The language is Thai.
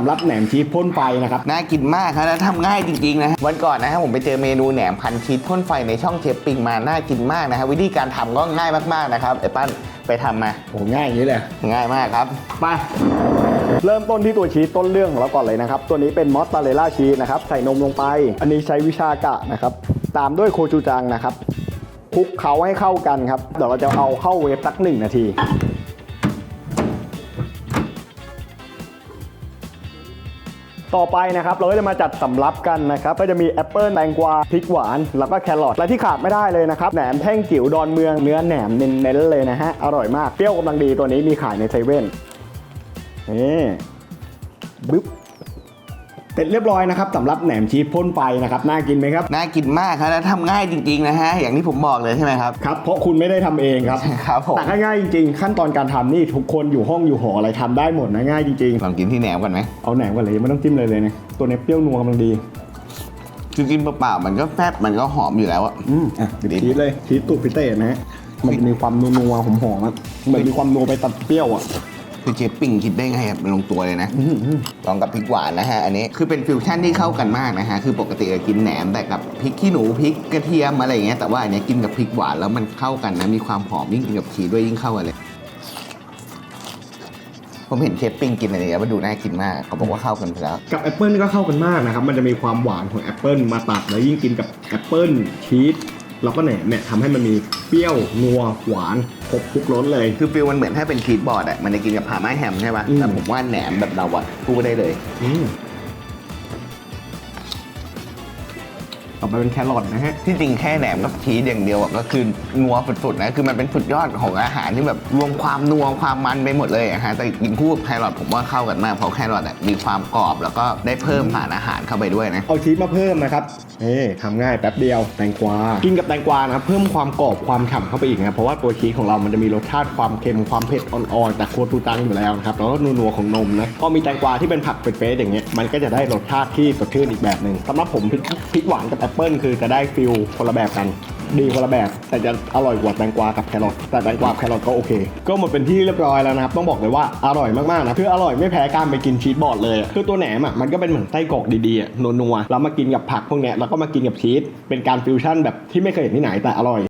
ำหรับแหนมชีสพ่นไฟนะครับน่ากินมากครับแล้วทำง่ายจริงๆนะวันก่อนนะครับผมไปเจอเมนูแหนมพันชีสพ่นไฟในช่องเชฟปิงมาน่ากินมากนะครับวิธีการทำก็ง่ายมากๆนะครับไอ้ปั้นไปทำมาโหง่ายอย่างนี้เลยง่ายมากครับ ไป เริ่มต้นที่ตัวชีสต้นเรื่องของเราก่อนเลยนะครับ ตัวนี้เป็นมอสซาเรลล่าชีสนะครับ ใส่นมลงไป อันนี้ใช้วิชากะนะครับ ตามด้วยโคจูจังนะครับคลุกเคล้าให้เข้ากันครับ เดี๋ยวเราจะเอาเข้าเวฟสักหนึ่งนาที ต่อไปนะครับเราก็จะมาจัดสำรับกันนะครับก็จะมีแอปเปิลแตงกวาพริกหวาน แล้วก็แครอทและที่ขาดไม่ได้เลยนะครับแหนมแท่งจิ๋วดอนเมืองเนื้อแหนมเน้นๆเลยนะฮะอร่อยมากเปรี้ยวกำลังดีตัวนี้มีขายในเซเว่นนี่บึ๊บ เสร็จเรียบร้อยนะครับสำหรับแหนมชีสพ่นไฟนะครับน่ากินไหมครับน่ากินมากครับแล้วทำง่ายจริงๆนะฮะอย่างที่ผมบอกเลยใช่ไหมครับครับเพราะคุณไม่ได้ทำเองครับครับผมแต่ก็ง่ายจริงๆ ขั้นตอนการทำนี่ทุกคนอยู่ห้องอยู่หออะไรทำได้หมดนะง่ายจริงลองกินที่แหนมกันไหมๆ เอาแหนมกันเลยไม่ต้องจิ้มเลยเลยนะตัวนี้เปรี้ยวนัวกำลังดีคือกินเปล่าๆมันก็แฟบมันก็หอมอยู่แล้วอะอืมอะดิบชีสเลยชีสตูดพิเศษนะฮะมันจะมีความนัวๆหอมๆอะเหมือนมีความนัวไปตัดเปรี้ยวอะ คือเชฟปิงคิดได้ไงอะมันลงตัวเลยนะอื้อหือลองกับพริกหวานนะฮะอันนี้คือเป็นฟิวชั่นที่เข้ากันมากนะฮะคือปกติเรากินแหนมแต่กับพริกขี้หนูพริกกระเทียมอะไรอย่างเงี้ยแต่ว่าอันเนี้ยกินกับพริกหวานแล้วมันเข้ากันนะมีความหอมยิ่งกินกับชีสด้วยยิ่งเข้ากันเลย ผมเห็นเชฟปิ้งกินอะไรเงี้ยมันดูน่ากินมากเขาบอกว่าเข้ากันไปแล้ว กับแอปเปิลก็เข้ากันมากนะครับ มันจะมีความหวานของแอปเปิลมาตัดแล้วยิ่งกินกับแอปเปิลชีส แล้วก็แหนมเนี่ยทำให้มันมีเปรี้ยวนัวหวานครบทุกรสเลย คือฟิลมันเหมือนถ้าเป็นชีสบอร์ดอะมันจะกินกับผาไม้แฮมใช่ปะอืม แต่ผมว่าแหนมแบบเราอะพูดได้เลย อืม ต่อไปเป็นแครอทนะฮะ ที่จริงแค่แหนมกับชีสอย่างเดียวอะก็คือนัวสุดๆนะคือมันเป็นสุดยอดของอาหารที่แบบรวมความนัวความมันไปหมดเลยอะฮะแต่กินคู่กับแครอทผมว่าเข้ากันมากเพราะแครอทอะมีความกรอบแล้วก็ได้เพิ่มสารอาหารเข้าไปด้วยนะเอาชีสมาเพิ่มนะครับเอ๊ทำง่ายแป๊บเดียวแตงกวา กินกับแตงกวานะครับเพิ่มความกรอบความฉ่ำเข้าไปอีกนะครับเพราะว่าตัวชีสของเรามันจะมีรสชาติความเค็มความเผ็ดอ่อนๆแต่โคตูตังอยู่แล้วนะครับแล้วก็นัวๆของนมนะพอมีแตงกวาที่เป็นผักเฟรชๆอย่างเงี้ยมันก็จะได้รสชาติที่สดชื่นอีกแบบหนึ่งสำหรับผมพริกพริกหวานกับแอปเปิลคือจะได้ฟิลคนละแบบกัน ดีคนละแบบ แต่จะอร่อยกว่าแตงกวากับแครอทแต่แตงกวาแครอทก็โอเค ก็หมดเป็นที่เรียบร้อยแล้วนะครับ ต้องบอกเลยว่าอร่อยมากๆนะคืออร่อยไม่แพ้การไปกินชีสบอร์ดเลยอะคือตัวแหนมอะมันก็เป็นเหมือนไส้กรอกดีๆอะนัวๆแล้วมากินกับผักพวกเนี้ยแล้วก็มากินกับชีสเป็นการฟิวชั่นแบบที่ไม่เคยเห็นที่ไหนแต่อร่อย